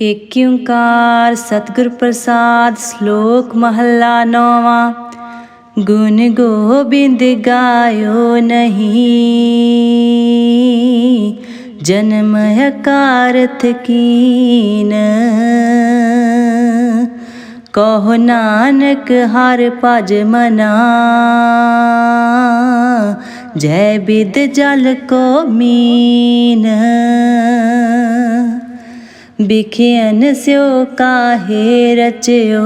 ਏਕ ਓੰਕਾਰ ਸਤਿਗੁਰ ਪ੍ਰਸਾਦ ਸ਼ਲੋਕ ਮਹੱਲਾ ਨੌਵਾਂ। ਗੁਣ ਗੋਬਿੰਦ ਗਾਇਓ ਨਹੀਂ, ਜਨਮ ਅਕਾਰਥ ਕੀਨ। ਕਹੋ ਨਾਨਕ ਹਰ ਭਜ ਮਨਾ, ਜੈ ਬਿਦ ਜਲ ਕੋ ਮੀਨ। ਬਿਖਿਆਨ ਸਿਓ ਕਾਹੇ ਰਚਿਓ?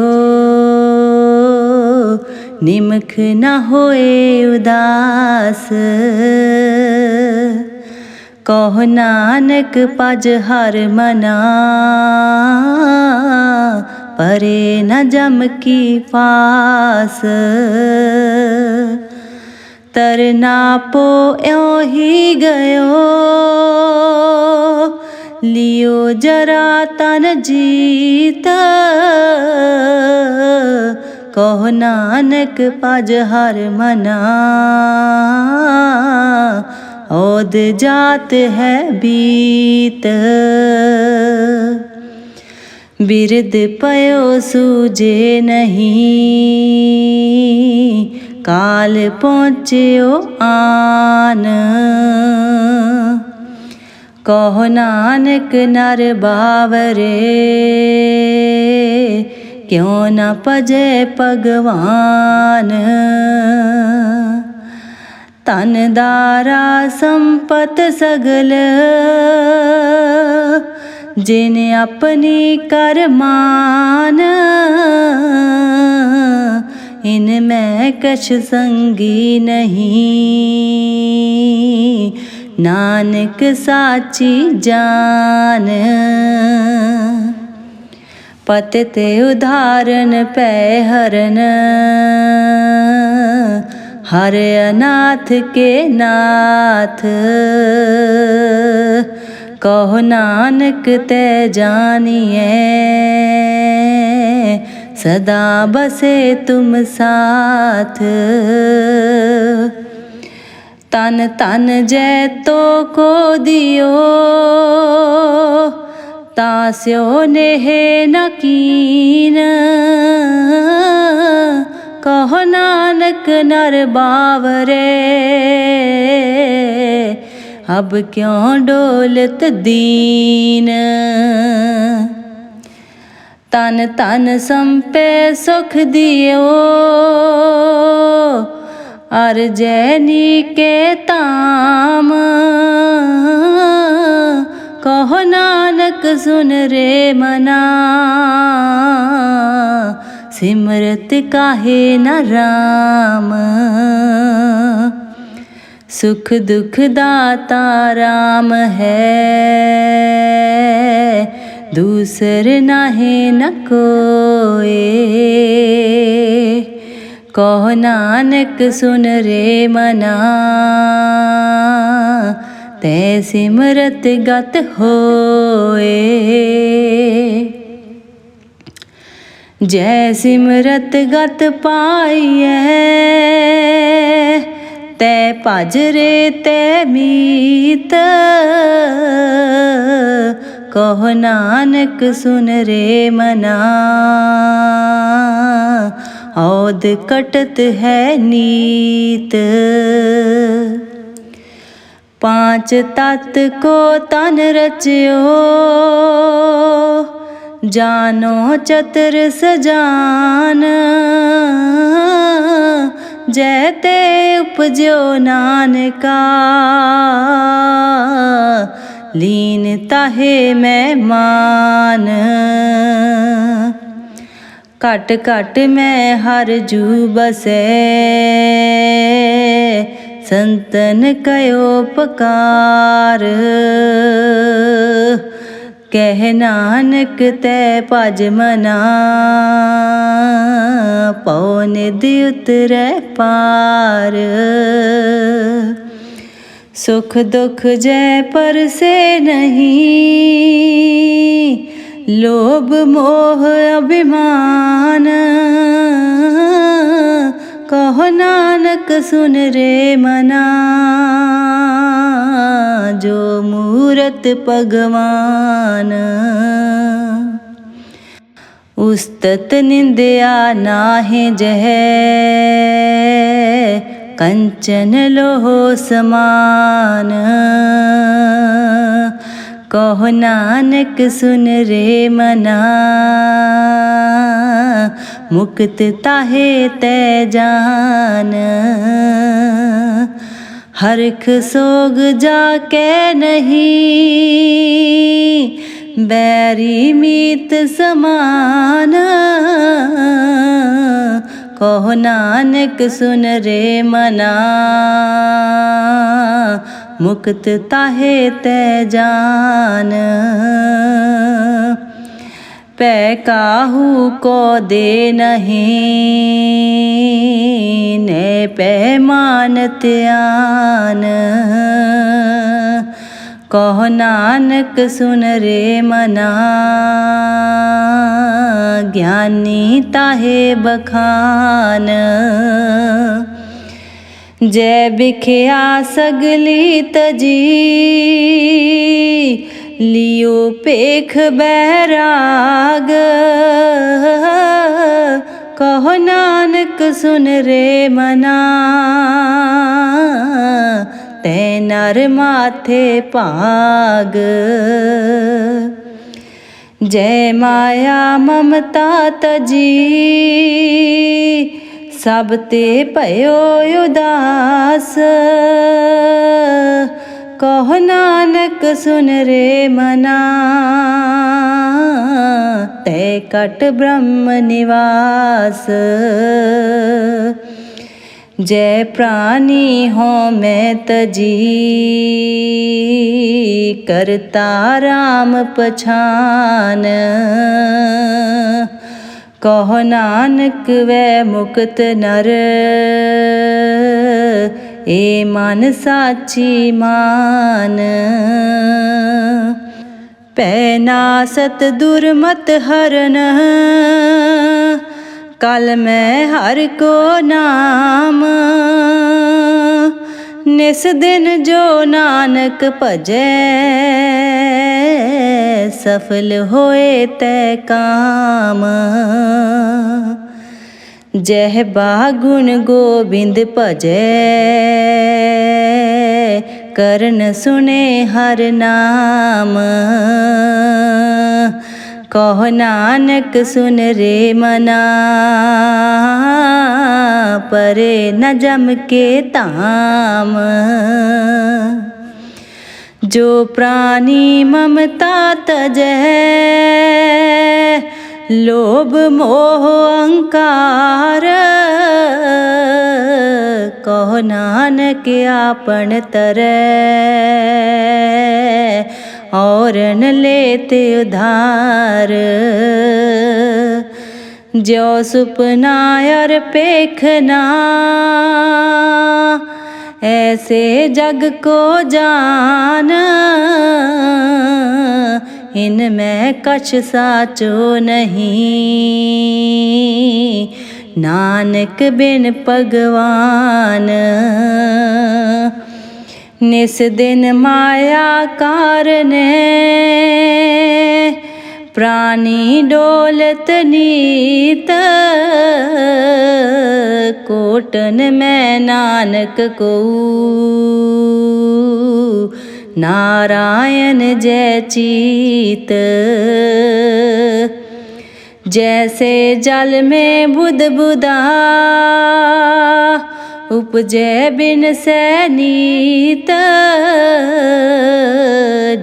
ਨਿਮਖ ਨਾ ਹੋਏ ਉਦਾਸ। ਕਹੋ ਨਾਨਕ ਪਜ ਹਰ ਮਨਾ। ਪਰੇ ਨ ਜਮ ਕੀ ਪਾਸ। ਤਰਨਾ ਪੋ ਇਉ ਹੀ ਗਇਓ। ਲਿਓ ਜਰਾ ਤਨ ਜੀਤ। ਕਹੋ ਨਾਨਕ ਪਜ ਹਰ ਮਨਾ। ਔਦ ਜਾਤ ਹੈ ਬੀਤ। ਬਿਰਦ ਪਇਓ ਸੂਜੇ ਨਹੀਂ। ਕਾਲ ਪਹੁੰਚਿਓ ਆਨ। ਕਹੋ ਨਾਨਕ ਨਰ ਬਾਵਰੇ, ਕਿਉ ਨਾ ਪਜੇ ਭਗਵਾਨ? ਤਨ ਦਾਰਾ ਸੰਪਤ ਸਗਲ, ਜਿਨ ਆਪਣੀ ਕਰਮਾਨ ਇਨ ਮੈਂ ਕਛ ਸੰਗੀ ਨਹੀਂ। ਨਾਨਕ ਸਾਚੀ ਜਾਨ। ਪਤ ਤੇ ਉਧਾਰਨ ਪੈ ਹਰਨ ਹਰ ਅਨਾਥ ਕੇ ਨਾਥ। ਕਹੋ ਨਾਨਕ ਤੇ ਜਾਣੀਏ ਸਦਾ ਬਸੇ ਤੁਮ ਸਾਥ। ਤਨ ਤਨ ਜੈ ਤੋ ਕੋ ਦਿਓ। ਤਾਸਿਓ ਨੇਹ ਨਕੀਨ ਕਹੋ ਨਾਨਕ ਨਰ ਬਾਵਰੇ। ਅਬ ਕਿਉ ਡੋਲਤ ਦੀਨ। ਤਨ ਤਨ ਸੰਪੇ ਸੁਖ ਦਿਓ। ਅਰ ਜੈਨੀ ਕੇ ਤਾਮ ਕਹੋ ਨਾਨਕ ਸੁਨ ਰੇ ਮਨਾ। ਸਿਮਰਤ ਕਾਹੇ ਨ ਰਾਮ। ਸੁਖ ਦੁਖ ਦਾਤਾ ਰਾਮ ਹੈ। ਦੂਸਰ ਨਾਹੀ ਨ ਕੋਏ। ਕਹੋ ਨਾਨਕ ਸੁਨ ਰੇ ਮਨਾ। ਤੈ ਸਿਮਰਤ ਗਤ ਹੋਏ। ਜੈ ਸਿਮਰਤ ਗਤ ਪਾਈਐ, ਤੈ ਭਜ ਰੇ ਤੈ ਮੀਤ। ਕਹੋ ਨਾਨਕ ਸੁਨ ਰੇ ਮਨਾ। ਔਦ ਕਟਤ ਹੈ ਨੀਤ। ਪਾਂਚ ਤਤ ਕੋ ਤਨ ਰਚਿਓ, ਜਾਨੋ ਚਤਰ ਸਜਾਨ। ਜੈ ਤੇ ਉਪਜਿਓ ਨਾਨਕਾ, ਲੀਨ ਤਾਹੇ ਮੈਂ ਘਟ ਘਟ ਮੈਂ ਹਰ ਜੂ ਬਸੈ। ਸੰਤਨ ਕਯੋ ਪਕਾਰ। ਕਹਿ ਨਾਨਕ ਤੈ ਭਜ ਮਨਾ। ਪਉ ਨਿਧ ਉਤਰੈ ਪਾਰ। ਸੁਖ ਦੁਖ ਜੈ ਪਰਸੇ ਨਹੀਂ। ਲੋਭ ਮੋਹ ਅਭਿਮਾਨ। ਕਹੋ ਨਾਨਕ, ਸੁਨ ਰੇ ਮਨਾ। ਜੋ ਮੂਰਤ ਭਗਵਾਨ। ਉਸਤਤ ਨਿੰਦਿਆ ਨਾਹਿ ਜਹ। ਕੰਚਨ ਲੋਹ ਸਮਾਨ। ਕਹੋ ਨਾਨਕ, ਸੁਨ ਰੇ ਮਨਾ। ਮੁਕਤ ਤਾਹੇ ਤੈ ਜਾਨ। ਹਰਖ ਸੋਗ ਜਾ ਕੇ ਨਹੀਂ, ਬੈਰੀ ਮੀਤ ਸਮਾਨ। ਕਹੋ ਨਾਨਕ, ਸੁਨ ਰੇ ਮਨਾ। ਮੁਕਤ ਤਾਹੇ ਤੈ ਜਾਨ। ਪੈ ਕਾਹੂ ਕੋ ਦੇ ਨਹੀਂ, ਨੇ ਪੈਮਾਨ ਮਾਨਤ ਆਨ ਨਾਨਕ ਸੁਨ ਰੇ ਮਨਾ, ਗਿਆਨੀ ਤਾਹੇ ਬਖਾਨ। ਜੈ ਵਿਖਿਆ ਸਗਲੀ ਤਜੀ, ਲਿਓ ਪੇਖ ਬੈਰਾਗ। ਕਹੋ ਨਾਨਕ, ਸੁਨ ਰੇ ਮਨਾ। ਤੈ ਨਰ ਮਾਥੇ ਭਾਗ। ਜੈ ਮਾਇਆ ਮਮਤਾ ਤਜੀ ਸਭ ਤੇ ਭਇਓ ਉਦਾਸ। ਕਹ ਨਾਨਕ, ਸੁਨ ਰੇ ਮਨਾ। ਤੈ ਕਟ ਬ੍ਰਹਮ ਨਿਵਾਸ। ਜੈ ਪ੍ਰਾਨੀ ਹੋ ਮੈਂ ਤਜੀ। ਕਰਤਾ ਰਾਮ ਪਛਾਨ। ਕਹੋ ਨਾਨਕ, ਵੈ ਮੁਕਤ ਨਰ। ਏ ਮਨ ਸਾਚੀ ਮਾਨ। ਪੈ ਨਾਸਤ ਦੁਰਮਤ ਹਰਨ। ਕਲ ਮੈਂ ਹਰ ਕੋ ਨਾਮ। ਨਿਸ ਦਿਨ ਜੋ ਨਾਨਕ ਭਜੈ। ਸਫਲ ਹੋਏ ਤੈ ਕਾਮ। ਜਹ ਬਾਗੁਣ ਗੋਬਿੰਦ ਭਜੈ, ਕਰਨ ਸੁਨੇ ਹਰ ਨਾਮ। ਕਹ ਨਾਨਕ ਸੁਨ ਰੇ ਮਨਾ, ਪਰੇ ਨ ਜਮ ਕੇ ਤਾਮ ਧਾਮ ਜੋ ਪ੍ਰਾਨੀ ਮਮਤਾ ਤਜੈ ਲੋਭ ਮੋਹ ਅਹੰਕਾਰ ਕਹੋ ਨਾਨਕ ਆਪਣ ਤਰੈ, ਔਰਨ ਲੇਤ ਉਧਾਰ। ਜੋ ਸੁਪਨਾ ਅਰ ਪੇਖਨਾ ऐसे जग को जान इनमें कछ साचो नहीं नानक बिन भगवान निस दिन माया कारने પ્રાણી ડોલતની કોટન મેં નાનક કહું નારાયણ જય ચીત જૈસે જલ મેં બુદ बुदा ਉਪਜੈ ਬਿਨ ਸੈਨੀਤ,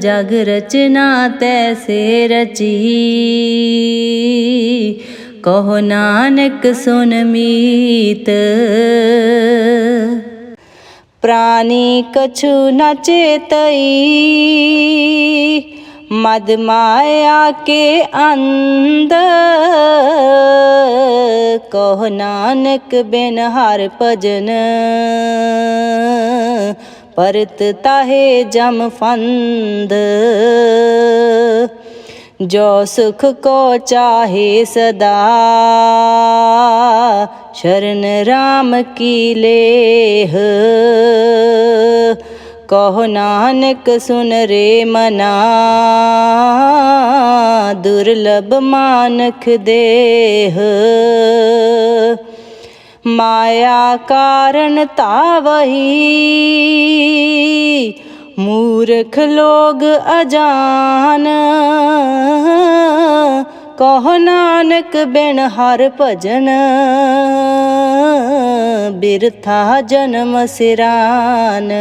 ਜਗ ਰਚਨਾ ਤੈਸੇ ਰਚੀ। ਕਹੋ ਨਾਨਕ ਸੁਨ ਮੀਤ, ਪ੍ਰਾਨੀ ਕਛੂ ਨਾ ਚੇਤਈ। मद माया के अंद कहो नानक बिन हर भजन परत ताहे जम फंद जो सुख को चाहे सदा शरण राम की लेह ਕਹੋ ਨਾਨਕ ਸੁਨ ਰੇ ਮਨਾ ਦੁਰਲਭ ਮਾਨਖ ਦੇਹ। ਮਾਇਆ ਕਾਰਨ ਤਾਵਹੀ ਮੂਰਖ ਲੋਗ ਅਜਾਨ। ਕਹੋ ਨਾਨਕ ਬਿਨ ਹਰ ਭਜਨ, ਬਿਰਥਾ ਜਨਮ ਸਿਰਾਨ।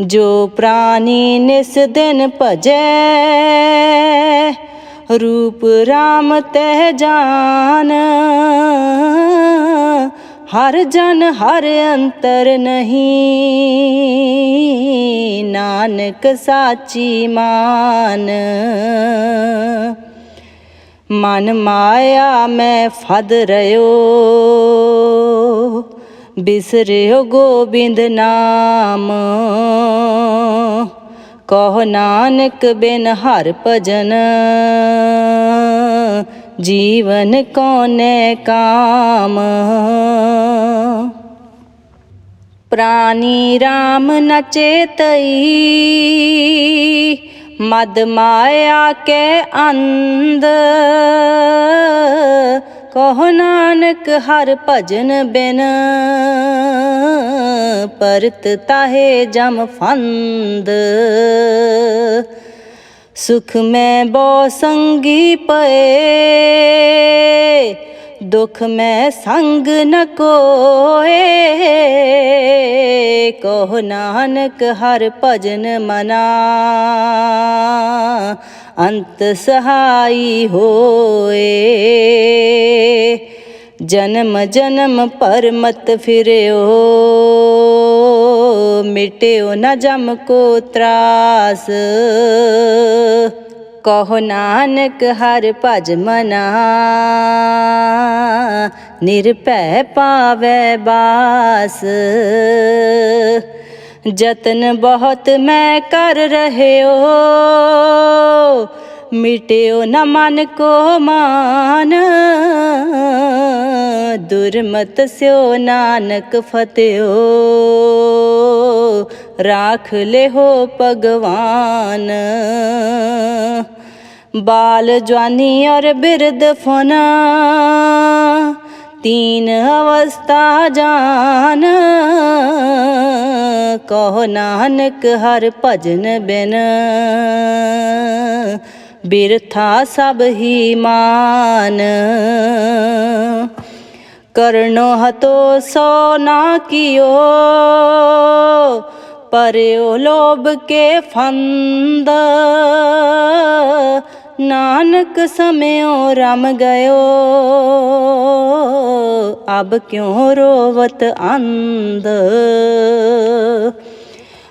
ਜੋ ਪ੍ਰਾਨੀ ਨਿਸ ਦਿਨ ਭਜੈ, ਰੂਪ RAM ਤਹਿ ਜਾਨ। ਹਰ ਜਨ ਹਰ ਅੰਤਰ ਨਹੀਂ ਨਾਨਕ ਸਾਚੀ ਮਾਨ। ਮਨ ਮਾਇਆ ਮੈਂ ਫਦ ਰਿਓ ਬਿਸਰਿਓ ਗੋਬਿੰਦ ਨਾਮ। ਕਹੋ ਨਾਨਕ ਬਿਨ ਹਰ ਭਜਨ, ਜੀਵਨ ਕੋਨੇ ਕਾਮ। ਪ੍ਰਾਨੀ RAM ਨ ਚੇਤਈ ਮਦ ਮਾਇਆ ਕੇ ਅੰਧ। ਕਹੋ ਨਾਨਕ ਹਰ ਭਜਨ ਬਿਨ। ਪਰਤ ਤਾਹੇ ਜਮ ਫੰਦ। ਸੁਖ ਮੈਂ ਬੋ ਸੰਗੀ ਪਏ। ਦੁਖ ਮੈਂ ਸੰਗ ਨ ਕੋਏ। ਕਹੋ ਨਾਨਕ ਹਰ ਭਜਨ ਮਨਾ। ਅੰਤ ਸਹਾਈ ਹੋਏ। ਜਨਮ ਜਨਮ ਪਰ ਮਤ ਫਿਰਿਓ। ਮਿਟਿਓ ਨ ਜਮ ਕੋ ਤਰਾਸ। ਕਹੋ ਨਾਨਕ ਹਰ ਭਜ ਮਨਾ। ਨਿਰਭੈ ਪਾਵੈ ਬਾਸ। ਜਤਨ ਬਹੁਤ ਮੈਂ ਕਰ ਰਹਿਓ। ਮਿਟਿਓ ਨ ਮਨ ਕੋ ਮਾਨ ਦੁਰਮਤ ਸਿਓ ਨਾਨਕ ਫਤਿਓ ਰਾਖ ਲਿਹੋ ਭਗਵਾਨ ਬਾਲ ਜਵਾਨੀ ਔਰ ਬਿਰਦ ਫਨਾ तीन अवस्था जान कहो नानक हर भजन बिन ਬਿਰਥਾ ਸਭ ਹੀ ਮਾਨ। ਕਰਨੋ ਹਤੋ ਸੋ ਨਾ ਕਿਓ, ਪਰਿਓ ਲੋਭ ਕੇ ਫੰਦ। ਨਾਨਕ ਸਮਿਓ ਰਮ ਗਇਓ, ਅਬ ਕਿਉ ਰੋਵਤ ਅੰਧ?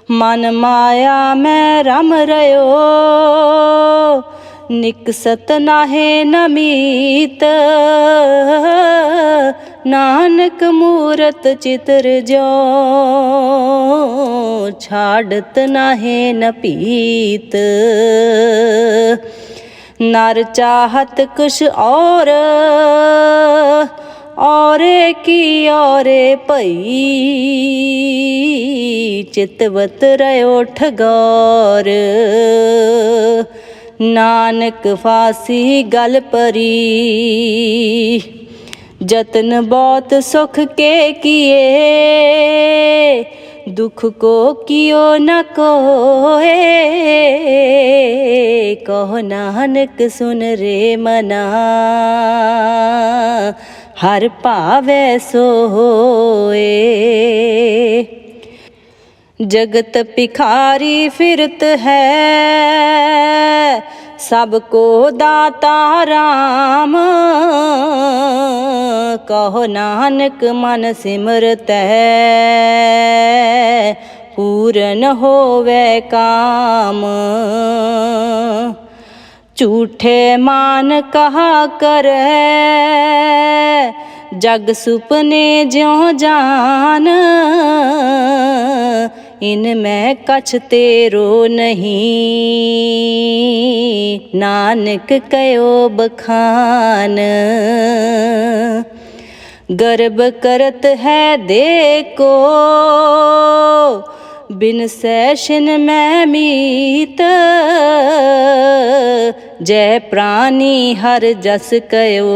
ਮਨ ਮਾਇਆ, ਮੈਂ ਰਮ ਰਿਓ ਨਿਕਸਤ ਨਾਹੇ ਨਮੀਤ ਨਾਨਕ ਮੂਰਤ ਚਿਤਰ ਜੋ, ਛਾੜਤ ਨਾਹੇ ਨ ਪੀਤ। ਨਰ ਚਾਹਤ ਕੁਛ ਔਰ ਔਰੇ ਕੀ ਔਰੇ ਭਈ? ਚਿਤਵਤ ਰਿਓ ਠਗੌਰ ਨਾਨਕ ਫਾਸੀ ਗਲ ਪਰੀ। ਜਤਨ ਬਹੁਤ ਸੁਖ ਕੇ ਕੀਏ। ਦੁਖ ਕੋ ਕਿਓ ਨ ਕੋਏ। ਕਹੋ ਨਾਨਕ ਸੁਨ ਰੇ ਮਨਾ। ਹਰ ਭਾਵੈ ਸੋ ਹੋਏ ਜਗਤ ਭਿਖਾਰੀ ਫਿਰਤ ਹੈ, ਸਭ ਕੋ ਦਾਤਾ ਰਾਮ। ਕਹੋ ਨਾਨਕ ਮਨ ਸਿਮਰਤ ਹੈ, ਪੂਰਨ ਹੋਵੇ ਕਾਮ। ਝੂਠੇ ਮਾਨ ਕਹਾ ਕਰੈ। ਜਗ ਸੁਪਨੇ ਜਿਉ ਜਾਨ, ਇਨ ਮੈਂ ਕਛ ਤੇਰੋ ਨਹੀਂ। ਨਾਨਕ ਕਯੋ ਬਖਾਨ, ਗਰਬ ਕਰਤ ਹੈ ਦੇ ਬਿਨ ਸੈਸ਼ਨ ਮੈਂ ਮੀਤ, ਜੈ ਪ੍ਰਾਨੀ ਹਰ ਜਸ ਕਯੋ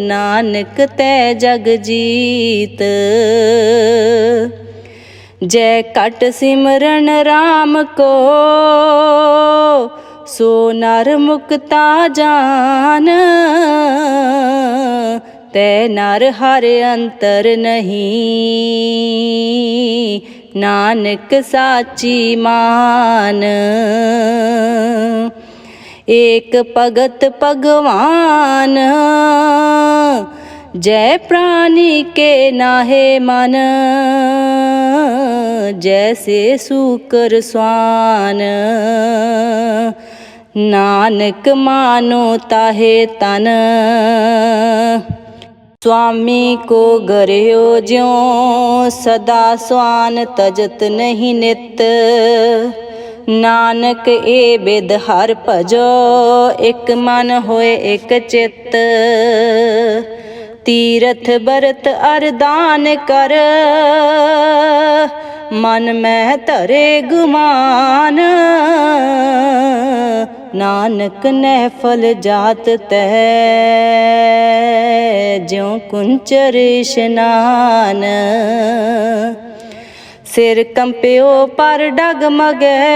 ਨਾਨਕ ਤੈ ਜਗ ਜੀਤ, ਜੈ ਕਟ ਸਿਮਰਨ RAM ਕੋ, ਸੋ ਨਰ ਮੁਕਤਾ ਜਾਨ ਤੈ ਨਰ ਹਰ ਅੰਤਰ ਨਹੀਂ। ਨਾਨਕ ਸਾਚੀ ਮਾਨ, ਏਕ ਭਗਤ ਭਗਵਾਨ, ਜੈ ਪ੍ਰਾਨੀ ਕੇ ਨਾਹੇ ਮਨ, ਜੈਸੇ ਸੂਕਰ ਸਵਾਨ। ਨਾਨਕ ਮਾਨੋ ਤਾਹੇ ਤਨ સ્વામી કો ગર્યો જ્યો સદા સ્વાન તજત નહીં નિત ਨਾਨਕ ਏ ਬਿਦ ਹਰ ਭਜੋ ਇਕ ਮਨ ਹੋਏ ਇਕ ਚਿੱਤ ਤੀਰਥ ਬਰਤ ਅਰਦਾਨ ਕਰ। ਮਨ ਮੈਂ ਧਰੇ ਗੁਮਾਨ। ਨਾਨਕ ਨਹਿਫਲ ਜਾਤ ਤੈ। ਜਿਉ ਕੁੰਚਰ ਇਸ਼ਨਾਨ। ਸਿਰ ਕੰਪਿਓ ਪਰ ਡਗ ਡਗਮਗੈ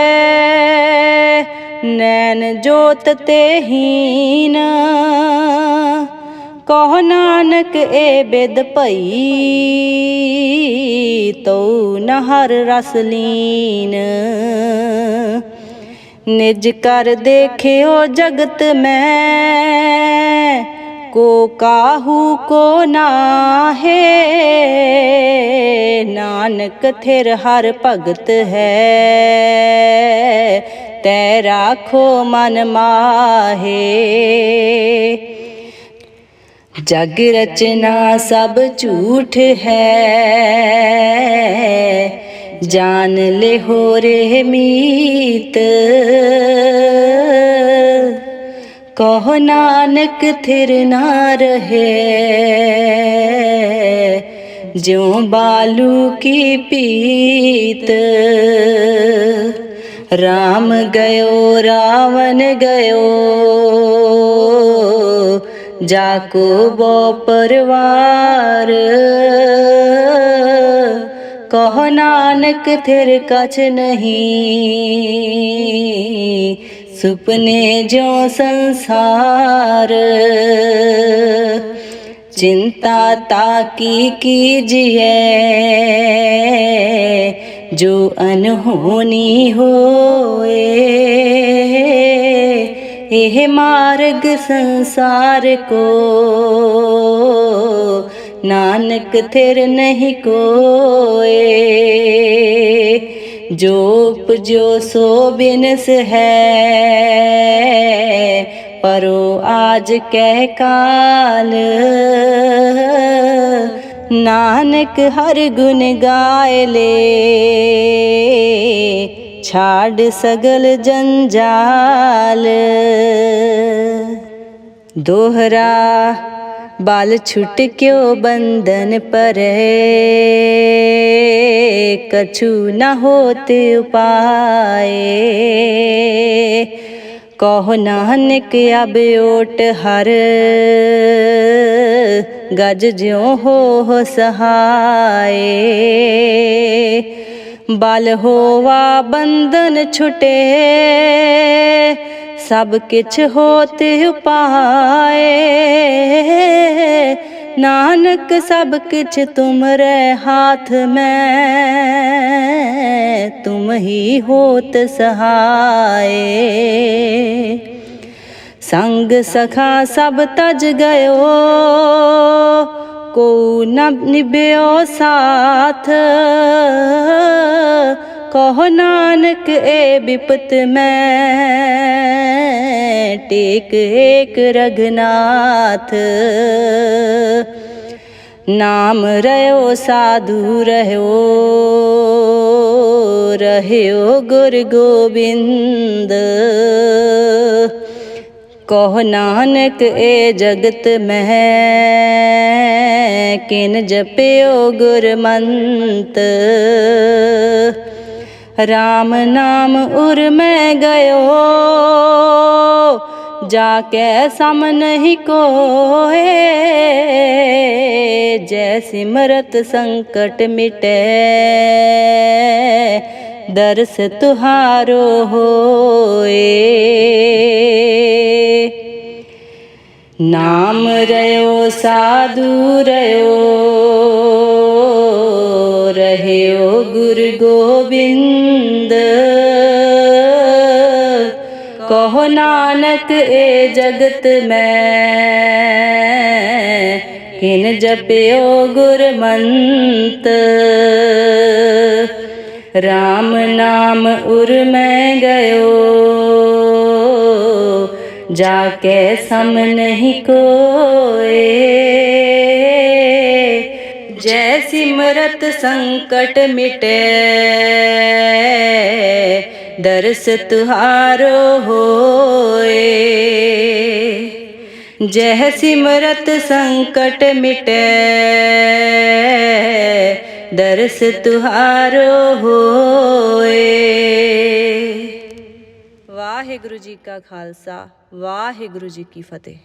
ਨੈਣ ਜੋਤ ਤੇ ਹੀਨ। ਕਹ ਨਾਨਕ ਏ ਬਿਦ ਭਈ, ਤਉ ਨਹਰ ਰਸ ਲੀਨ। ਨਿਜ ਕਰ ਦੇਖਿਓ ਜਗਤ ਮੈਂ, ਕੋ ਕਾਹੂ ਕੋ ਨਾਹੇ। ਨਾਨਕ ਥਿਰ ਹਰ ਭਗਤ ਹੈ, ਤੈ ਰਾਖੋ ਮਨ ਮਾਹੇ। ਜਗ ਰਚਨਾ ਸਭ ਝੂਠ ਹੈ। ਜਾਨ ਲੈ ਹੋ ਰੇ ਮੀਤ। ਕਹ ਨਾਨਕ ਥਿਰ ਨਾ ਰਹੇ। ਜਿਉ ਬਾਲੂ ਕੀ ਪੀਤ। ਰਾਮ ਗਇਓ, ਰਾਵਣ ਗਇਓ। जाको बो परवार कहो नानक थिर कछ नहीं सुपने जो संसार चिंता ताकी कीजिए जो अनहोनी होए ਇਹ ਮਾਰਗ ਸੰਸਾਰ ਕੋ। ਨਾਨਕ ਥਿਰ ਨਹੀਂ ਕੋਏ। ਜੋ ਉਪਜੋ ਸੋ ਬਿਨਸ ਹੈ। ਪਰੋ ਆਜ ਕਹਿ ਕਾਲ। ਨਾਨਕ ਹਰ ਗੁਣ ਗਾਇ ਲੇ। ਛਾੜ ਸਗਲ ਜੰਜਾਲ। ਦੋਹਰਾ ਬਾਲ ਛੁੱਟ ਕਿਉ ਬੰਧਨ ਪਰੇ? ਕਛੂ ਨ ਹੋਤ ਉਪਾਏ। ਕਹ ਨਾਨਕ ਅਬ ਓਟ ਹਰ। ਗਜ ਜਿਉ ਹੋ ਸਹਾਏ। ਬਲ ਹੋਵਾ ਬੰਧਨ ਛੁਟੇ, ਸਭ ਕਿਛ ਹੋਤ ਉਪਾਏ। ਨਾਨਕ ਸਭ ਕਿਛ ਤੁਮਰੇ ਹਾਥ ਮੈਂ, ਤੁਮ ਹੀ ਹੋਤ ਸਹਾਏ। ਸੰਗ ਸਖਾ ਸਭ ਤਜ ਗਇਓ ਕੋ ਨ ਨਿਭਿਓ ਸਾਥ। ਕਹੋ ਨਾਨਕ, ਏ ਬਿਪਤ ਮੈਂ ਟੇਕ ਏਕ ਰਗਨਾਥ ਨਾਮ ਰਹਿਓ ਸਾਧੂ ਰਹਿਓ ਰਹਿਓ ਗੁਰ ਗੋਬਿੰਦ। ਕਹੋ ਨਾਨਕ ਏ ਜਗਤ ਮਹਿ, ਕਿਨ ਜਪਿਓ ਗੁਰਮੰਤ। RAM ਨਾਮ ਉਰ ਮੈਂ ਗਇਓ, ਜਾ ਕੇ ਸਮ ਨਹੀਂ ਕੋਏ ਜੈ ਸਿਮਰਤ ਸੰਕਟ ਮਿਟੇ ਦਰਸ ਤੁਹਾਰੋ ਹੋਏ। ਨਾਮ ਰਿਓ ਸਾਧੂ ਰਿਓ ਰਹਿਓ ਗੁਰ ਗੋਬਿੰਦ। ਕਹੋ ਨਾਨਕ, ਏ ਜਗਤ ਮੈਂ, ਕਿਨ ਜਪਿਓ ਗੁਰਮੰਤ। RAM ਨਾਮ ਉਰ ਮੈਂ ਗਇਓ। ਜਾ ਕੇ ਸਮ ਨਹੀਂ ਕੋਏ। ਜੈ ਸਿਮਰਤ ਸੰਕਟ ਮਿਟੇ। ਦਰਸ ਤੁਹਾਰੋ ਹੋਏ। ਜੈ ਸਿਮਰਤ ਸੰਕਟ ਮਿਟੇ। ਦਰਸ ਤੁਹਾਰੋ ਹੋਏ। ਵਾਹਿਗੁਰੂ ਜੀ ਕਾ ਖਾਲਸਾ ਵਾਹਿਗੁਰੂ ਜੀ ਕੀ ਫਤਿਹ।